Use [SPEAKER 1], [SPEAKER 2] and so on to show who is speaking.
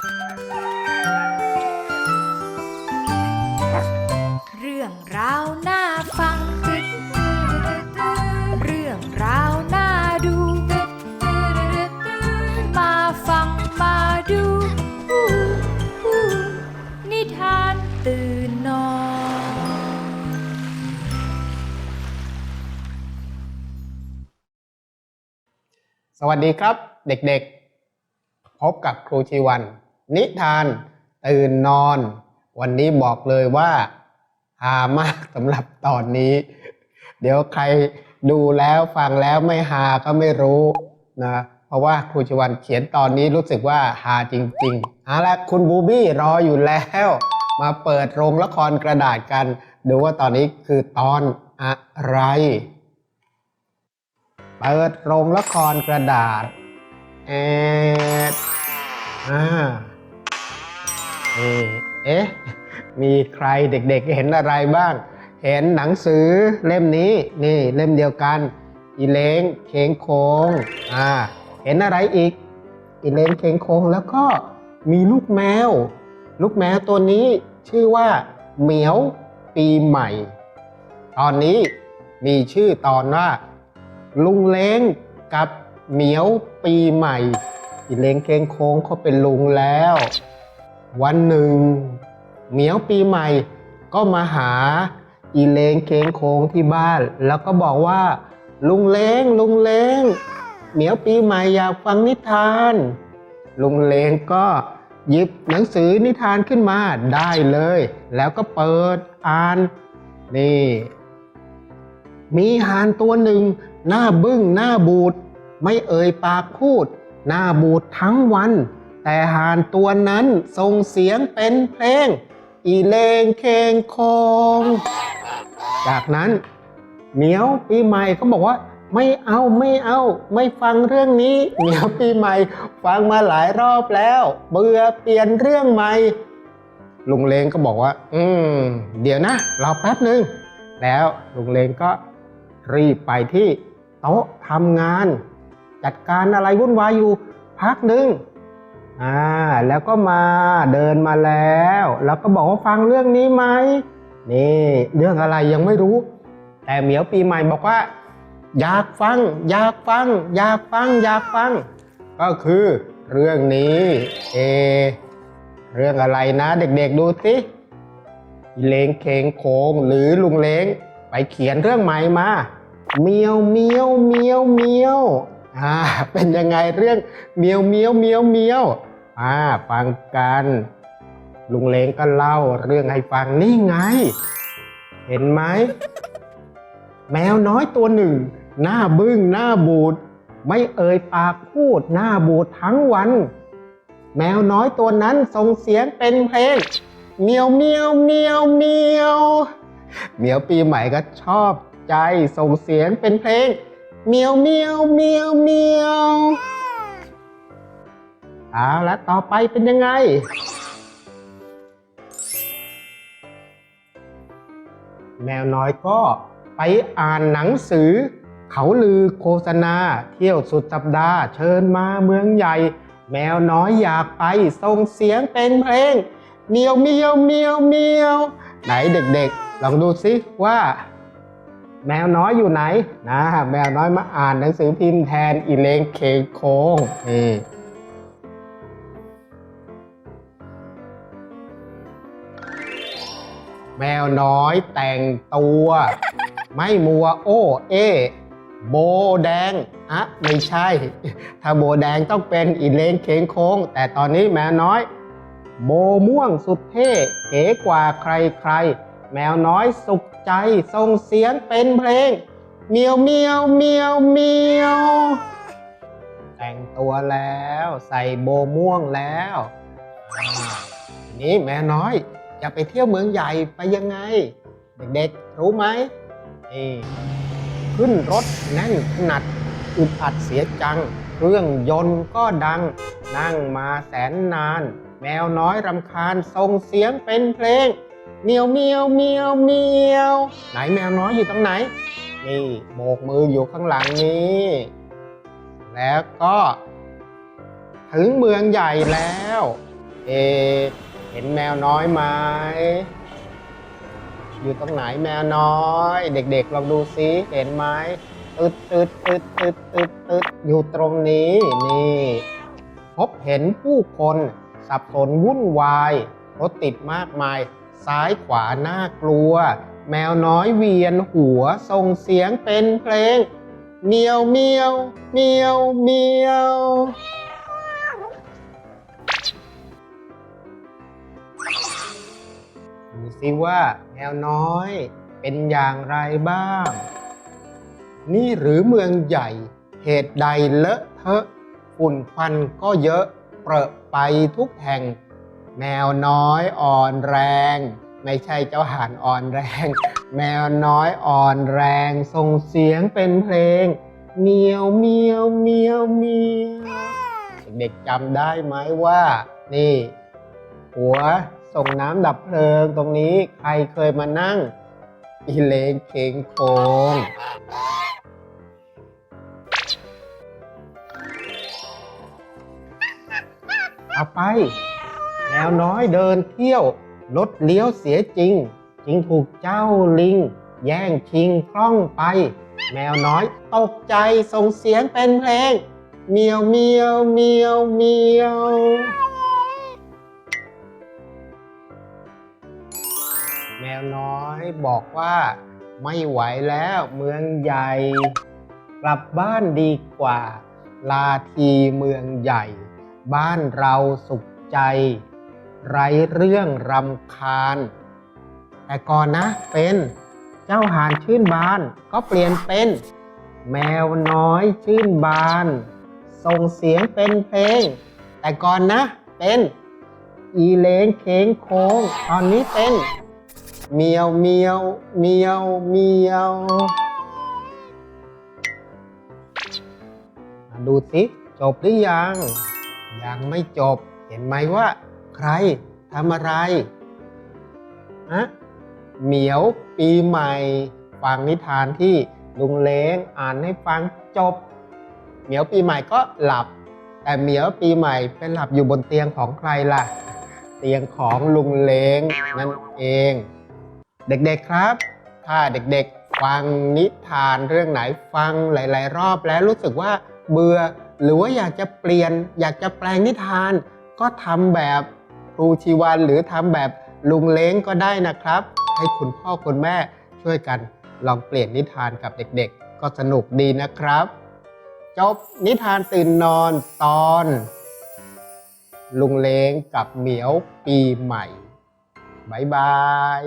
[SPEAKER 1] เรื่องราวน่าฟัง เรื่องราวน่าดู มาฟังมาดู นิทานตื่นนอน
[SPEAKER 2] สวัสดีครับเด็กๆ พบกับครูชีวัน นิทานตื่นนอน วันนี้บอกเลยว่าฮามากสำหรับตอนนี้ เดี๋ยวใครดูแล้วฟังแล้วไม่ฮาก็ไม่รู้นะเพราะว่าครูชวันเขียนตอนนี้รู้สึกว่าฮาจริงๆเอาละคุณบูบี้รออยู่แล้ว มาเปิดโรงละครกระดาษกัน ดูว่าตอนนี้คือตอนอะไร เปิดโรงละครกระดาษแอดอ่า นี่เอ๊ะ มีใครเด็กๆเห็นอะไรบ้าง เห็นหนังสือเล่มนี้ นี่เล่มเดียวกัน อีเลงเคงโคงอ่า เห็นอะไรอีก อีเลงเคงโคงแล้วก็มีลูกแมว ลูกแมวตัวนี้ชื่อว่าเหมียวปีใหม่ ตอนนี้มีชื่อตอนว่า ลุงเล้งกับเหมียวปีใหม่อีเล้งเกงโค้งเขาเป็นลุงแล้ว วันหนึ่ง เหมียวปีใหม่ ก็มาหาอีเลงเกงโค้งที่บ้าน แล้วก็บอกว่า ลุงเลงลุงเลงเหมียวปีใหม่อยากฟังนิทาน ลุงเลงก็หยิบหนังสือนิทานขึ้นมาได้เลย แล้วก็เปิดอ่าน นี่ มีหานตัวหนึ่ง หน้าบึ้งหน้าบูด ไม่เอ่ยปากพูด หน้าบูดทั้งวัน แต่ห่านตัวนั้นส่งเสียงเป็นเพลง อีเลงเคงคง จากนั้นเหมียวปีใหม่ก็บอกว่าไม่เอาไม่เอา ไม่ฟังเรื่องนี้เหมียวปีใหม่ ฟังมาหลายรอบแล้ว เบื่อเปลี่ยนเรื่องใหม่ลุงเลงก็บอกว่า อืม เดี๋ยวนะรอแป๊บหนึ่งแล้วลุงเลงก็รีบไปที่โต๊ะทำงาน จัดการอะไรวุ่นวายอยู่ พักหนึ่ง อ่าแล้วก็มาเดินมาแล้ว แล้วก็บอกว่าฟังเรื่องนี้ไหมนี่เรื่องอะไรยังไม่รู้ แต่เหมียวปีใหม่บอกว่า อยากฟัง อยากฟัง อยากฟัง อยากฟัง ก็คือเรื่องนี้เอเรื่องอะไรนะ เด็กๆดูสิเลงเคงโคงหรือลุงเลงไปเขียนเรื่องใหม่มาเมียวเมียวเมียวเมียวอ่าเป็นยังไงเรื่องเมียวเมียวเมียวเมียว อ่าฟังกัน ลุงเลงก็เล่าเรื่องให้ฟังนี่ไง เห็นไหม แมวน้อยตัวหนึ่ง หน้าบึ้งหน้าบูด ไม่เอ่ยปากพูดหน้าบูดทั้งวัน แมวน้อยตัวนั้นส่งเสียงเป็นเพลงเมียวเมียวเมียวเมียวเหมียวปีใหม่ก็ชอบใจส่งเสียงเป็นเพลงเมียวเมียวเมียวเมียว เอาละต่อไปเป็นยังไง แมวน้อยก็ไปอ่านหนังสือ เขาลือโฆษณา เที่ยวสุดสัปดาห์ เชิญมาเมืองใหญ่ แมวน้อยอยากไปส่งเสียงเป็นเพลงเมียวเมียวเมียวเมียว ไหนเด็กๆ ลองดูซิว่า แมวน้อยอยู่ไหนนะ แมวน้อยมาอ่านหนังสือพิมพ์แทนอีเลงเคงโคงนี่ แมวน้อยแต่งตัว ไม่มัวโอ้เอ โบแดงอะไม่ใช่ ถ้าโบแดงต้องเป็นอีเลงเคงโค้ง แต่ตอนนี้แมวน้อย โบม่วงสุดเท่เก๋กว่าใครๆ แมวน้อยสุขใจส่งเสียงเป็นเพลงเมียวเมียวเมียวเมียวแต่งตัวแล้ว ใส่โบม่วงแล้ว นี่แมวน้อย จะไปเที่ยวเมืองใหญ่ไปยังไง เด็กๆ รู้ไหมนี่ขึ้นรถแน่นขนาดอึดอัดเสียจัง เครื่องยนต์ก็ดัง นั่งมาแสนนาน แมวน้อยรำคาญส่งเสียงเป็นเพลงเมียวเมียวเมียวเมียว ไหนแมวน้อยอยู่ตรงไหน นี่โบกมืออยู่ข้างหลังนี้ แล้วก็ ถึงเมืองใหญ่แล้วะ เห็นแมวน้อยไหมอยู่ตรงไหนแมวน้อย เด็กๆลองดูซิเห็นไหมตึดตึดตึดตึดตึดตึดอยู่ตรงนี้นี่พบเห็นผู้คนสับสนวุ่นวายรถติดมากมาย ซ้ายขวาน่ากลัว แมวน้อยเวียนหัวส่งเสียงเป็นเพลงเมียวเมียวเมียวเมียว ดูสิว่าแมวน้อยเป็นอย่างไรบ้าง นี่หรือเมืองใหญ่เหตุใดเลอะเทอะฝุ่นควันก็เยอะเปรอะไปทุกแห่ง แมวน้อยอ่อนแรง ไม่ใช่เจ้าห่านอ่อนแรง แมวน้อยอ่อนแรงส่งเสียงเป็นเพลงเมียวเมียวเมียวเมียวเด็กๆจำได้ไหมว่า นี่ หัว ส่งน้ำดับเพลิงตรงนี้ใครเคยมานั่ง อีเลงเคงโคงเอาไป แมวน้อยเดินเที่ยวรถเลี้ยวเสียจริงจึงถูกเจ้าลิง แย่งชิงคล่องไป แมวน้อยตกใจส่งเสียงเป็นเพลง เมียวเมียวเมียวเมียว วน้อย บอกว่าไม่ไหวแล้วเมืองใหญ่ กลับบ้านดีกว่า ลาทีเมืองใหญ่ บ้านเราสุขใจ ไรเรื่องรำคาญ แต่ก่อนนะเป็นเจ้าหานชื่นบานก็เปลี่ยนเป็น แมวน้อยชื่นบาน ส่งเสียงเป็นเพลง แต่ก่อนนะเป็น อีเลงเคงโค้งตอนนี้เป็น เมียวเมียวเมียวเมียวมาดูสิจบหรือยัง ยังไม่จบ เห็นไหมว่า ใครทำอะไรฮะเหมียวปีใหม่ ฟังนิทานที่ลุงเล้งอ่านให้ฟังจบ เหมียวปีใหม่ก็หลับ แต่เหมียวปีใหม่ไปหลับอยู่บนเตียงของใครล่ะ เตียงของลุงเล้งนั่นเอง เด็กๆครับ ถ้าเด็กๆฟังนิทานเรื่องไหนฟังหลาย ๆ รอบแล้วรู้สึกว่าเบื่อหรือว่าอยากจะเปลี่ยน อยากจะแปลงนิทาน ก็ทำแบบครูชีวันหรือทำแบบลุงเล้งก็ได้นะครับ ให้คุณพ่อคุณแม่ช่วยกันลองเปลี่ยนนิทานกับเด็กๆ ก็สนุกดีนะครับ จบนิทานตื่นนอนตอน ลุงเล้งกับเหมียวปีใหม่บ๊ายบาย